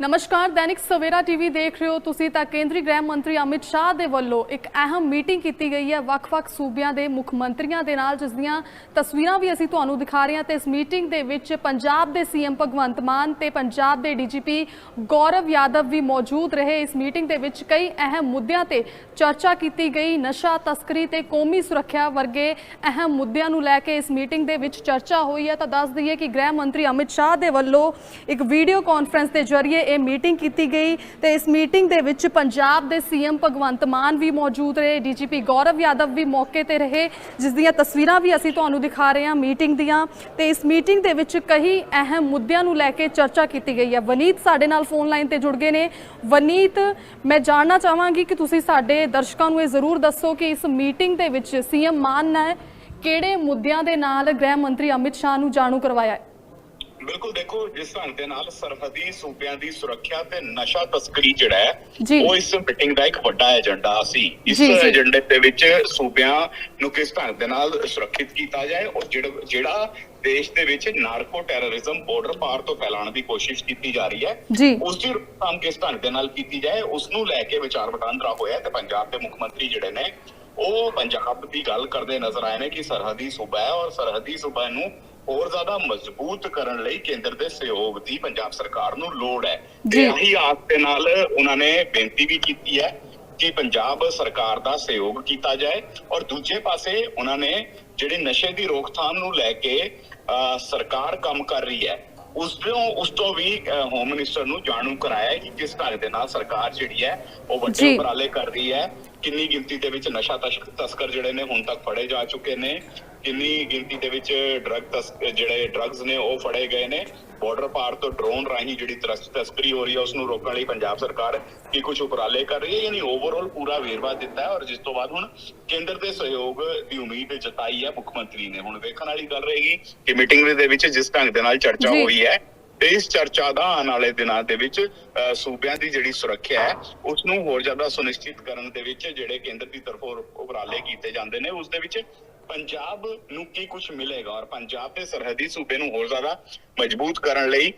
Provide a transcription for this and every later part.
ਨਮਸਕਾਰ, ਦੈਨਿਕ ਸਵੇਰਾ ਟੀਵੀ ਦੇਖ ਰਹੇ ਹੋ ਤੁਸੀਂ ਤਾਂ ਕੇਂਦਰੀ ਗ੍ਰਹਿ ਮੰਤਰੀ ਅਮਿਤ ਸ਼ਾਹ ਦੇ ਵੱਲੋਂ ਇੱਕ ਅਹਿਮ ਮੀਟਿੰਗ ਕੀਤੀ ਗਈ ਹੈ। ਵੱਖ-ਵੱਖ ਸੂਬਿਆਂ ਦੇ ਮੁੱਖ ਮੰਤਰੀਆਂ ਦੇ ਨਾਲ ਜਿਸ ਦੀਆਂ ਤਸਵੀਰਾਂ ਵੀ ਅਸੀਂ ਤੁਹਾਨੂੰ ਦਿਖਾ ਰਹੇ ਹਾਂ ਤੇ ਇਸ ਮੀਟਿੰਗ ਦੇ ਵਿੱਚ ਪੰਜਾਬ ਦੇ ਸੀਐਮ ਭਗਵੰਤ ਮਾਨ ਤੇ ਪੰਜਾਬ ਦੇ ਡੀਜੀਪੀ ਗੌਰਵ ਯਾਦਵ ਵੀ ਮੌਜੂਦ ਰਹੇ। ਇਸ ਮੀਟਿੰਗ ਦੇ ਵਿੱਚ ਕਈ ਅਹਿਮ ਮੁੱਦਿਆਂ ਤੇ ਚਰਚਾ ਕੀਤੀ ਗਈ। ਨਸ਼ਾ, ਤਸਕਰੀ ਤੇ ਕੌਮੀ ਸੁਰੱਖਿਆ ਵਰਗੇ ਅਹਿਮ ਮੁੱਦਿਆਂ ਨੂੰ ਲੈ ਕੇ ਇਸ ਮੀਟਿੰਗ ਦੇ ਵਿੱਚ ਚਰਚਾ ਹੋਈ ਹੈ। ਤਾਂ ਦੱਸ ਦਈਏ ਕਿ ਗ੍ਰਹਿ ਮੰਤਰੀ ਅਮਿਤ ਸ਼ਾਹ ਦੇ ਵੱਲੋਂ ਇੱਕ ਵੀਡੀਓ ਕਾਨਫਰੰਸ ਦੇ ਜ਼ਰੀਏ ਇਹ ਮੀਟਿੰਗ ਕੀਤੀ ਗਈ ਤੇ ਇਸ ਮੀਟਿੰਗ ਦੇ ਵਿੱਚ ਪੰਜਾਬ ਦੇ ਸੀਐਮ ਭਗਵੰਤ ਮਾਨ ਵੀ ਮੌਜੂਦ ਰਹੇ, ਡੀਜੀਪੀ ਗੌਰਵ ਯਾਦਵ ਵੀ ਮੌਕੇ ਤੇ ਰਹੇ, ਜਿਸ ਦੀਆਂ ਤਸਵੀਰਾਂ ਵੀ ਅਸੀਂ ਤੁਹਾਨੂੰ ਦਿਖਾ ਰਹੇ ਹਾਂ ਮੀਟਿੰਗ ਦੀਆਂ। ਤੇ ਇਸ ਮੀਟਿੰਗ ਦੇ ਵਿੱਚ ਕਈ ਅਹਿਮ ਮੁੱਦਿਆਂ ਨੂੰ ਲੈ ਕੇ ਚਰਚਾ ਕੀਤੀ ਗਈ ਹੈ। ਵਨੀਤ ਸਾਡੇ ਨਾਲ ਫੋਨ ਲਾਈਨ ਤੇ ਜੁੜ ਗਏ ਨੇ। ਵਨੀਤ, ਮੈਂ ਜਾਣਨਾ ਚਾਹਾਂਗੀ ਕਿ ਤੁਸੀਂ ਸਾਡੇ ਦਰਸ਼ਕਾਂ ਨੂੰ ਇਹ ਜ਼ਰੂਰ ਦੱਸੋ ਕਿ ਇਸ ਮੀਟਿੰਗ ਦੇ ਵਿੱਚ ਸੀਐਮ ਮਾਨ ਨੇ ਕਿਹੜੇ ਮੁੱਦਿਆਂ ਦੇ ਨਾਲ ਗ੍ਰਹਿ ਮੰਤਰੀ ਅਮਿਤ ਸ਼ਾਹ ਨੂੰ ਜਾਣੂ ਕਰਵਾਇਆ ਹੈ। ਬਿਲਕੁਲ ਦੇਖੋ ਜਿਸ ਢੰਗ ਦੇ ਨਾਲ ਸਰਹੱਦੀ ਸੂਬਿਆਂ ਦੀ ਸੁਰੱਖਿਆ ਤੇ ਨਸ਼ਾ ਤਸਕਰੀ ਜਿਹੜਾ ਹੈ। ਉਹ ਇਸ ਮੀਟਿੰਗ ਦਾ ਇੱਕ ਵੱਡਾ ਏਜੰਡਾ ਸੀ ਇਸ। ਏਜੰਡੇ ਦੇ ਵਿੱਚ ਸੂਬਿਆਂ ਨੂੰ ਕਿਸ ਢੰਗ ਦੇ ਨਾਲ ਸੁਰੱਖਿਅਤ ਕੀਤਾ ਜਾਏ ਔਰ ਜਿਹੜਾ ਦੇਸ਼ ਦੇ ਵਿੱਚ ਨਾਰਕੋ ਟੈਰਰਿਜ਼ਮ ਬਾਰਡਰ ਪਾਰ ਤੋਂ ਫੈਲਾਉਣ ਦੀ ਕੋਸ਼ਿਸ਼ ਕੀਤੀ ਜਾ ਰਹੀ ਹੈ। ਉਸ ਦੀ ਰੋਕਥਾਮ ਕਿਸ ਢੰਗ ਦੇ ਨਾਲ ਕੀਤੀ ਜਾਏ ਉਸ ਨੂੰ ਲੈ ਕੇ ਵਿਚਾਰ ਵਟਾਂਦਰਾ ਹੋਇਆ ਤੇ ਪੰਜਾਬ ਦੇ ਮੁੱਖ ਮੰਤਰੀ ਜਿਹੜੇ ਨੇ ਉਹ ਪੰਜਾਬ ਦੀ ਗੱਲ ਕਰਦੇ ਨਜ਼ਰ ਆਏ ਨੇ ਕਿ ਸਰਹੱਦੀ ਸੂਬਾ ਹੈ ਔਰ ਸਰਹੱਦੀ ਸੂਬਾ ਨੂੰ ਹੋਰ ਜ਼ਿਆਦਾ ਮਜ਼ਬੂਤ ਕਰਨ ਲਈ ਕੇਂਦਰ ਦੇ ਸਹਿਯੋਗ ਦੀ ਪੰਜਾਬ ਸਰਕਾਰ ਨੂੰ ਲੋੜ ਹੈ। ਤੇ ਇਹੀ ਆਸ ਦੇ ਨਾਲ ਉਹਨਾਂ ਨੇ ਬੇਨਤੀ ਵੀ ਕੀਤੀ ਹੈ ਕਿ ਪੰਜਾਬ ਸਰਕਾਰ ਦਾ ਸਹਿਯੋਗ ਕੀਤਾ ਜਾਏ ਔਰ ਦੂਜੇ ਪਾਸੇ ਉਹਨਾਂ ਨੇ ਜਿਹੜੀ ਨਸ਼ੇ ਦੀ ਰੋਕਥਾਮ ਨੂੰ ਲੈ ਕੇ ਸਰਕਾਰ ਕੰਮ ਕਰ ਰਹੀ ਹੈ ਉਸ ਤੋਂ ਉਸ ਤੋਂ ਵੀ ਹੋਮ ਮਿਨਿਸਟਰ ਨੂੰ ਜਾਣੂ ਕਰਾਇਆ ਕਿ ਕਿਸ ਢੰਗ ਦੇ ਨਾਲ ਸਰਕਾਰ ਜਿਹੜੀ ਹੈ ਉਹ ਵੱਡੇ। ਉਪਰਾਲੇ ਕਰ ਰਹੀ ਹੈ ਕਿੰਨੀ ਗਿਣਤੀ ਦੇ ਵਿੱਚ ਨਸ਼ਾ ਤਸਕ- ਤਸਕਰ ਜਿਹੜੇ ਨੇ ਹੁਣ ਤੱਕ ਫੜੇ ਜਾ ਚੁੱਕੇ ਨੇ ਕਿੰਨੀ ਗਿਣਤੀ ਦੇ ਵਿੱਚ ਡਰੱਗ ਜਿਹੜੇ ਡਰੱਗਸ ਨੇ ਉਹ ਫੜੇ ਗਏ ਨੇ ਬਾਰਡਰ ਪਾਰ ਤੋਂ ਡਰੋਨ ਰਾਹੀਂ ਜਿਹੜੀ ਤਰਸ- ਤਸਕਰੀ ਹੋ ਰਹੀ ਹੈ ਉਸ ਨੂੰ ਰੋਕਣ ਲਈ ਪੰਜਾਬ ਸਰਕਾਰ ਕੀ ਕੁਝ ਉਪਰਾਲੇ ਕਰ ਰਹੀ ਹੈ ਯਾਨੀ ਓਵਰਆਲ ਪੂਰਾ ਵੇਰਵਾ ਦਿੱਤਾ ਹੈ ਔਰ ਜਿਸ ਤੋਂ ਬਾਅਦ ਹੁਣ ਕੇਂਦਰ ਦੇ ਸਹਿਯੋਗ ਦੀ ਉਮੀਦ ਜਤਾਈ ਹੈ ਮੁੱਖ ਮੰਤਰੀ ਨੇ ਹੁਣ ਵੇਖਣ ਵਾਲੀ ਗੱਲ ਰਹੇਗੀ ਕਿ ਮੀਟਿੰਗ ਦੇ ਵਿੱਚ ਜਿਸ ਢੰਗ ਦੇ ਨਾਲ ਚਰਚਾ। ਹੋਈ ਹੈ ਤੇ ਇਸ ਚਰਚਾ ਦਾ ਆਉਣ ਵਾਲੇ ਦਿਨਾਂ ਦੇ ਵਿੱਚ ਅਹ, ਸੂਬਿਆਂ ਦੀ ਜਿਹੜੀ ਸੁਰੱਖਿਆ ਹੈ ਉਸ ਨੂੰ ਹੋਰ ਜ਼ਿਆਦਾ ਸੁਨਿਸ਼ਚਿਤ ਕਰਨ ਦੇ ਵਿੱਚ ਜਿਹੜੇ ਕੇਂਦਰ ਦੀ ਤਰਫੋਂ ਉਪਰਾਲੇ ਕੀਤੇ ਜਾਂਦੇ ਨੇ ਉਸ ਦੇ ਵਿੱਚ ਪੰਜਾਬ ਨੂੰ ਕੀ ਕੁਝ ਮਿਲੇਗਾ? ਔਰ ਪੰਜਾਬ ਦੇ ਸਰਹੱਦੀ ਸੂਬੇ ਨੂੰ ਹੋਰ ਜ਼ਿਆਦਾ ਮਜ਼ਬੂਤ ਕਰਨ ਲਈ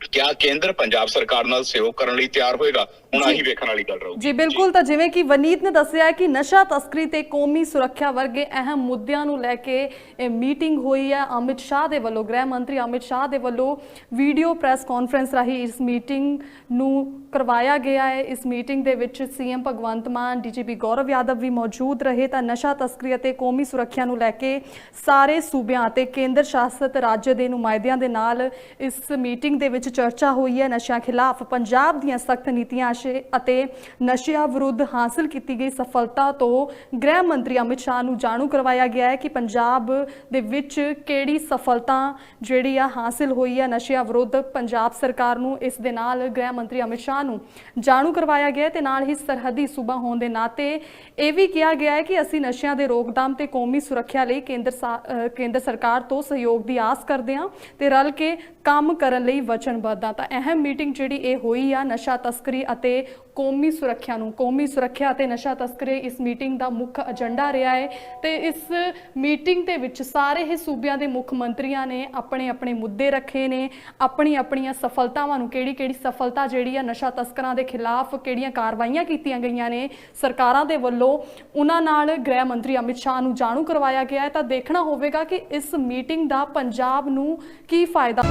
ਕਿਆ ਕੇਂਦਰ ਪੰਜਾਬ ਸਰਕਾਰ ਨਾਲ ਸਹਿਯੋਗ ਕਰਨ ਲਈ ਤਿਆਰ ਹੋਏਗਾ। ਹੁਣ। ਆਹੀ ਵੇਖਣ ਵਾਲੀ ਗੱਲ ਰਹੂਗੀ ਜੀ ਬਿਲਕੁਲ ਤਾਂ ਜਿਵੇਂ ਕਿ ਵਨੀਤ ਨੇ ਦੱਸਿਆ ਕਿ ਨਸ਼ਾ ਤਸਕਰੀ ਤੇ ਕੌਮੀ ਸੁਰੱਖਿਆ ਵਰਗੇ ਅਹਿਮ ਮੁੱਦਿਆਂ ਨੂੰ ਲੈ ਕੇ ਇਹ ਮੀਟਿੰਗ ਹੋਈ ਹੈ। ਅਮਿਤ ਸ਼ਾਹ ਦੇ ਵੱਲੋਂ ਗ੍ਰਹਿ ਮੰਤਰੀ ਅਮਿਤ ਸ਼ਾਹ ਦੇ ਵੱਲੋਂ ਵੀਡੀਓ ਪ੍ਰੈਸ ਕਾਨਫਰੰਸ ਰਾਹੀਂ ਇਸ ਮੀਟਿੰਗ ਨੂੰ ਕਰਵਾਇਆ ਗਿਆ ਹੈ। ਇਸ ਮੀਟਿੰਗ ਦੇ ਵਿੱਚ ਸੀਐਮ ਭਗਵੰਤ ਮਾਨ ਡੀਜੀਪੀ ਗੌਰਵ ਯਾਦਵ ਵੀ ਮੌਜੂਦ ਰਹੇ ਤਾਂ ਨਸ਼ਾ ਤਸਕਰੀ ਅਤੇ ਕੌਮੀ ਸੁਰੱਖਿਆ ਨੂੰ ਲੈ ਕੇ ਸਾਰੇ ਸੂਬਿਆਂ ਅਤੇ ਕੇਂਦਰ ਸ਼ਾਸਿਤ ਰਾਜ ਦੇ ਨੁਮਾਇੰਦਿਆਂ ਦੇ ਨਾਲ ਇਸ ਮੀਟਿੰਗ ਦੇ ਵਿੱਚ ਚਰਚਾ ਹੋਈ ਹੈ। ਨਸ਼ਿਆਂ ਖਿਲਾਫ ਪੰਜਾਬ ਦੀਆਂ ਸਖਤ ਨੀਤੀਆਂ ਅਸ਼ੇ- ਅਤੇ ਨਸ਼ਿਆਂ ਵਿਰੁੱਧ ਹਾਸਲ ਕੀਤੀ ਗਈ ਸਫਲਤਾ ਤੋਂ ਗ੍ਰਹਿ ਮੰਤਰੀ ਅਮਿਤ ਸ਼ਾਹ ਨੂੰ ਜਾਣੂ ਕਰਵਾਇਆ ਗਿਆ ਹੈ ਕਿ ਪੰਜਾਬ ਦੇ ਵਿੱਚ ਕਿਹੜੀ ਸਫਲਤਾ ਜਿਹੜੀ ਆ ਹਾਸਲ ਹੋਈ ਹੈ। ਨਸ਼ਿਆਂ ਵਿਰੁੱਧ ਪੰਜਾਬ ਸਰਕਾਰ ਨੂੰ ਇਸ ਦੇ ਨਾਲ ਗ੍ਰਹਿ ਮੰਤਰੀ ਅਮਿਤ ਸ਼ਾਹ ਨੂੰ ਜਾਣੂ ਕਰਵਾਇਆ ਗਿਆ ਹੈ ਤੇ ਨਾਲ ਹੀ ਸਰਹੱਦੀ ਸੂਬਾ ਹੋਣ ਦੇ ਨਾਤੇ ਇਹ ਵੀ ਕਿਹਾ ਗਿਆ ਹੈ ਕਿ ਅਸੀਂ ਨਸ਼ਿਆਂ ਦੇ ਰੋਕਥਾਮ ਤੇ ਕੌਮੀ ਸੁਰੱਖਿਆ ਲਈ ਕੇਂਦਰ ਕੇਂਦਰ ਸਰਕਾਰ ਤੋਂ ਸਹਿਯੋਗ ਦੀ ਆਸ ਕਰਦੇ ਹਾਂ ਤੇ ਰਲ ਕੇ ਕੰਮ ਕਰਨ ਲਈ ਵਚਨ ਵਚਨਬੱਧ ਹਾਂ ਤਾਂ ਅਹਿਮ ਮੀਟਿੰਗ ਜਿਹੜੀ ਇਹ ਹੋਈ ਆ ਨਸ਼ਾ ਤਸਕਰੀ ਅਤੇ ਕੌਮੀ ਸੁਰੱਖਿਆ ਨੂੰ, ਕੌਮੀ ਸੁਰੱਖਿਆ ਅਤੇ ਨਸ਼ਾ ਤਸਕਰੀ ਇਸ ਮੀਟਿੰਗ ਦਾ ਮੁੱਖ ਏਜੰਡਾ ਰਿਹਾ ਹੈ ਤੇ ਇਸ ਮੀਟਿੰਗ ਦੇ ਵਿੱਚ ਸਾਰੇ ਹੀ ਸੂਬਿਆਂ ਦੇ ਮੁੱਖ ਮੰਤਰੀਆਂ ਨੇ ਆਪਣੇ ਆਪਣੇ ਮੁੱਦੇ ਰੱਖੇ ਨੇ ਆਪਣੀ ਆਪਣੀਆਂ ਸਫਲਤਾਵਾਂ ਨੂੰ ਕਿਹੜੀ ਕਿਹੜੀ ਸਫਲਤਾ ਜਿਹੜੀ ਆ ਨਸ਼ਾ ਤਸਕਰਾਂ ਦੇ ਖਿਲਾਫ ਕਿਹੜੀਆਂ ਕਾਰਵਾਈਆਂ ਕੀਤੀਆਂ ਗਈਆਂ ਨੇ ਸਰਕਾਰਾਂ ਦੇ ਵੱਲੋਂ, ਉਹਨਾਂ ਨਾਲ ਗ੍ਰਹਿ ਮੰਤਰੀ ਅਮਿਤ ਸ਼ਾਹ ਨੂੰ ਜਾਣੂ ਕਰਵਾਇਆ ਗਿਆ ਹੈ। ਤਾਂ ਦੇਖਣਾ ਹੋਵੇਗਾ ਕਿ ਇਸ ਮੀਟਿੰਗ ਦਾ ਪੰਜਾਬ ਨੂੰ ਕੀ ਫਾਇਦਾ।